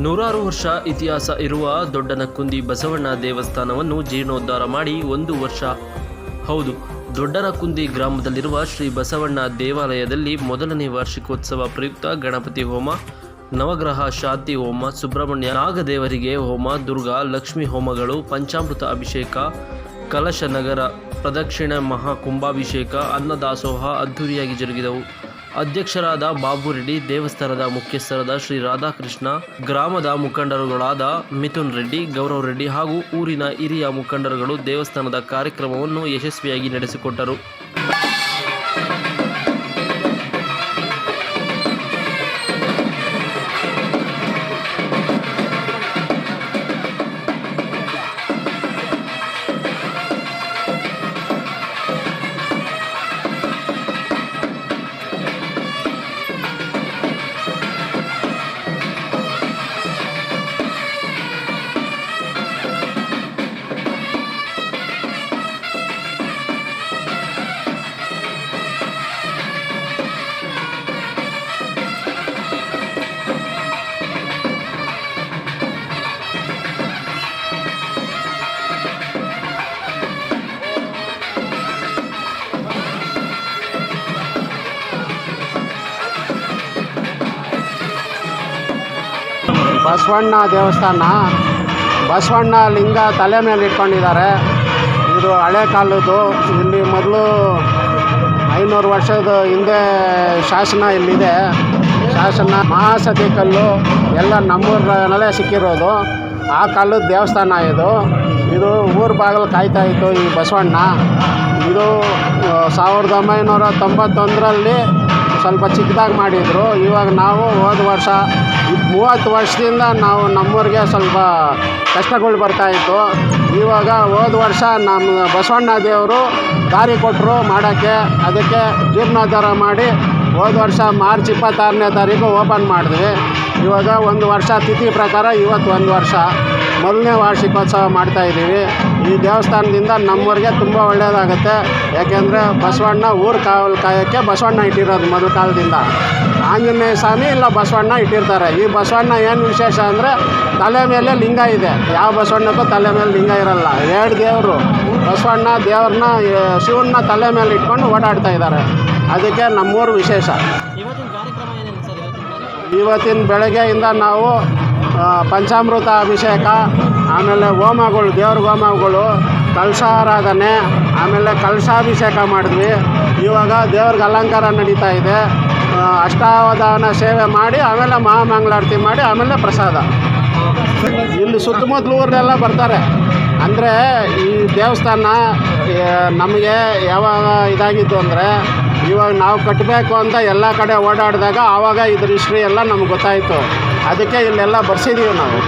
ನೂರಾರು ವರ್ಷ ಇತಿಹಾಸ ಇರುವ ದೊಡ್ಡನಕ್ಕುಂದಿ ಬಸವಣ್ಣ ದೇವಸ್ಥಾನವನ್ನು ಜೀರ್ಣೋದ್ಧಾರ ಮಾಡಿ ಒಂದು ವರ್ಷ. ಹೌದು. ದೊಡ್ಡನಕುಂದಿ ಗ್ರಾಮದಲ್ಲಿರುವ ಶ್ರೀ ಬಸವಣ್ಣ ದೇವಾಲಯದಲ್ಲಿ ಮೊದಲನೇ ವಾರ್ಷಿಕೋತ್ಸವ ಪ್ರಯುಕ್ತ ಗಣಪತಿ ಹೋಮ, ನವಗ್ರಹ, ಶಾಂತಿ ಹೋಮ, ಸುಬ್ರಹ್ಮಣ್ಯ, ನಾಗದೇವರಿಗೆ ಹೋಮ, ದುರ್ಗಾ, ಲಕ್ಷ್ಮಿ ಹೋಮಗಳು, ಪಂಚಾಮೃತ ಅಭಿಷೇಕ ಕಲಶ ನಗರ ಪ್ರದಕ್ಷಿಣೆ ಮಹಾಕುಂಭಾಭಿಷೇಕ ಅನ್ನದಾಸೋಹ ಅದ್ಧೂರಿಯಾಗಿ ಜರುಗಿದವು. ಅಧ್ಯಕ್ಷರಾದ ಬಾಬು ರೆಡ್ಡಿ, ದೇವಸ್ಥಾನದ ಮುಖ್ಯಸ್ಥರಾದ ಶ್ರೀ ರಾಧಾಕೃಷ್ಣ, ಗ್ರಾಮದ ಮುಖಂಡರುಗಳಾದ ಮಿಥುನ್ ರೆಡ್ಡಿ, ಗೌರವ್ ರೆಡ್ಡಿ ಹಾಗೂ ಊರಿನ ಹಿರಿಯ ಮುಖಂಡರುಗಳು ದೇವಸ್ಥಾನದ ಕಾರ್ಯಕ್ರಮವನ್ನು ಯಶಸ್ವಿಯಾಗಿ ನಡೆಸಿಕೊಟ್ಟರು. ಬಸವಣ್ಣ ದೇವಸ್ಥಾನ. ಬಸವಣ್ಣ ಲಿಂಗ ತಲೆ ಮೇಲೆ ಇಟ್ಕೊಂಡಿದ್ದಾರೆ. ಇದು ಹಳೆ ಕಾಲದ್ದು. ಇಲ್ಲಿ ಮೊದಲು ಐನೂರು ವರ್ಷದ ಹಿಂದೆ ಶಾಸನ ಇಲ್ಲಿದೆ. ಶಾಸನ ಮಹಾಸತಿ ಕಲ್ಲು ಎಲ್ಲ ನಮ್ಮೂರಿನಲ್ಲೇ ಸಿಕ್ಕಿರೋದು. ಆ ಕಾಲದ ದೇವಸ್ಥಾನ ಇದು. ಇದು ಊರು ಬಾಗಿಲು ಕಾಯ್ತಾ ಇತ್ತು ಈ ಬಸವಣ್ಣ. ಇದು ಸಾವಿರದ ಒಂಬೈನೂರ ತೊಂಬತ್ತೊಂದರಲ್ಲಿ ಸ್ವಲ್ಪ ಚಿಕ್ಕದಾಗಿ ಮಾಡಿದರು. ಇವಾಗ ನಾವು ಹೋದ ವರ್ಷ ಮೂವತ್ತು ವರ್ಷದಿಂದ ನಾವು ನಮ್ಮೂರಿಗೆ ಸ್ವಲ್ಪ ಕಷ್ಟಗಳು ಬರ್ತಾಯಿತ್ತು ಇವಾಗ ಹೋದ ವರ್ಷ ನಮ್ಮ ಬಸವಣ್ಣ ದೇವರು ದಾರಿ ಕೊಟ್ಟರು ಮಾಡೋಕ್ಕೆ. ಅದಕ್ಕೆ ಜೀರ್ಣೋದ್ಧಾರ ಮಾಡಿ ಹೋದ ವರ್ಷ ಮಾರ್ಚ್ ಇಪ್ಪತ್ತಾರನೇ ತಾರೀಕು ಓಪನ್ ಮಾಡಿದ್ವಿ. ಇವಾಗ ಒಂದು ವರ್ಷ ತಿಥಿ ಪ್ರಕಾರ ಇವತ್ತು ಒಂದು ವರ್ಷ ಮೊದಲನೇ ವಾರ್ಷಿಕೋತ್ಸವ ಮಾಡ್ತಾಯಿದ್ದೀವಿ ಈ ದೇವಸ್ಥಾನದಿಂದ ನಮ್ಮೂರಿಗೆ ತುಂಬ ಒಳ್ಳೆಯದಾಗುತ್ತೆ ಯಾಕೆಂದರೆ ಬಸವಣ್ಣ ಊರು ಕಾವಲು ಕಾಯೋಕ್ಕೆ ಬಸವಣ್ಣ ಇಟ್ಟಿರೋದು ಮೊದಲ ಕಾಲದಿಂದ. ಆಂಜನೇಯ ಸ್ವಾಮಿ ಇಲ್ಲ ಬಸವಣ್ಣ ಇಟ್ಟಿರ್ತಾರೆ. ಈ ಬಸವಣ್ಣ ಏನು ವಿಶೇಷ ಅಂದರೆ ತಲೆ ಮೇಲೆ ಲಿಂಗ ಇದೆ. ಯಾವ ಬಸವಣ್ಣಕ್ಕೂ ತಲೆ ಮೇಲೆ ಲಿಂಗ ಇರಲ್ಲ. ಎರಡು ದೇವರು, ಬಸವಣ್ಣ ದೇವ್ರನ್ನ, ಶಿವನ್ನ ತಲೆ ಮೇಲೆ ಇಟ್ಕೊಂಡು ಓಡಾಡ್ತಾ ಇದ್ದಾರೆ. ಅದಕ್ಕೆ ನಮ್ಮೂರು ವಿಶೇಷ. ಇವತ್ತಿನ ಬೆಳಗ್ಗೆಯಿಂದ ನಾವು ಪಂಚಾಮೃತ ಅಭಿಷೇಕ, ಆಮೇಲೆ ಹೋಮಗಳು, ದೇವ್ರ ಹೋಮಗಳು, ಕಲಶಾರಾಧನೆ, ಆಮೇಲೆ ಕಲಶಾಭಿಷೇಕ ಮಾಡಿದ್ವಿ. ಇವಾಗ ದೇವ್ರಿಗೆ ಅಲಂಕಾರ ನಡೀತಾ ಇದೆ. ಅಷ್ಟಾವಧಾನ ಸೇವೆ ಮಾಡಿ, ಆಮೇಲೆ ಮಹಾಮಂಗಳಾರತಿ ಮಾಡಿ, ಆಮೇಲೆ ಪ್ರಸಾದ. ಇಲ್ಲಿ ಸುತ್ತಮುತ್ತಲ ಬರ್ತಾರೆ. ಅಂದರೆ ಈ ದೇವಸ್ಥಾನ ನಮಗೆ ಯಾವಾಗ ಇದಾಗಿತ್ತು ಅಂದರೆ ಇವಾಗ ನಾವು ಕಟ್ಟಬೇಕು ಅಂತ ಎಲ್ಲ ಕಡೆ ಓಡಾಡಿದಾಗ ಆವಾಗ ಇದ್ರ ಹಿಸ್ಟ್ರಿ ಎಲ್ಲ ನಮ್ಗೆ ಗೊತ್ತಾಯಿತು. ಅದಕ್ಕೆ ಇಲ್ಲೆಲ್ಲ ಬರ್ಸಿದ್ದೀವಿ ನಾವು.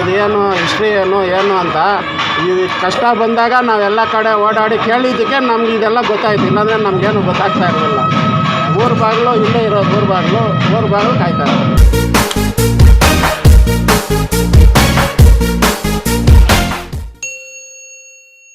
ಇದೇನು ಹಿಸ್ಟ್ರಿ ಏನು ಏನು ಅಂತ. ಇದು ಕಷ್ಟ ಬಂದಾಗ ನಾವೆಲ್ಲ ಕಡೆ ಓಡಾಡಿ ಕೇಳಿದ್ದಕ್ಕೆ ನಮ್ಗೆ ಇದೆಲ್ಲ ಗೊತ್ತಾಯ್ತು. ಇಲ್ಲಾಂದರೆ ನಮಗೇನು ಗೊತ್ತಾಗ್ತಾ ಇರಲಿಲ್ಲ. ಊರು ಬಾಗಿಲು ಇಲ್ಲೇ ಇರೋದು, ಊರು ಬಾಗಿಲು ಊರು ಬಾಗಿಲು ಕಾಯ್ತಾರೆ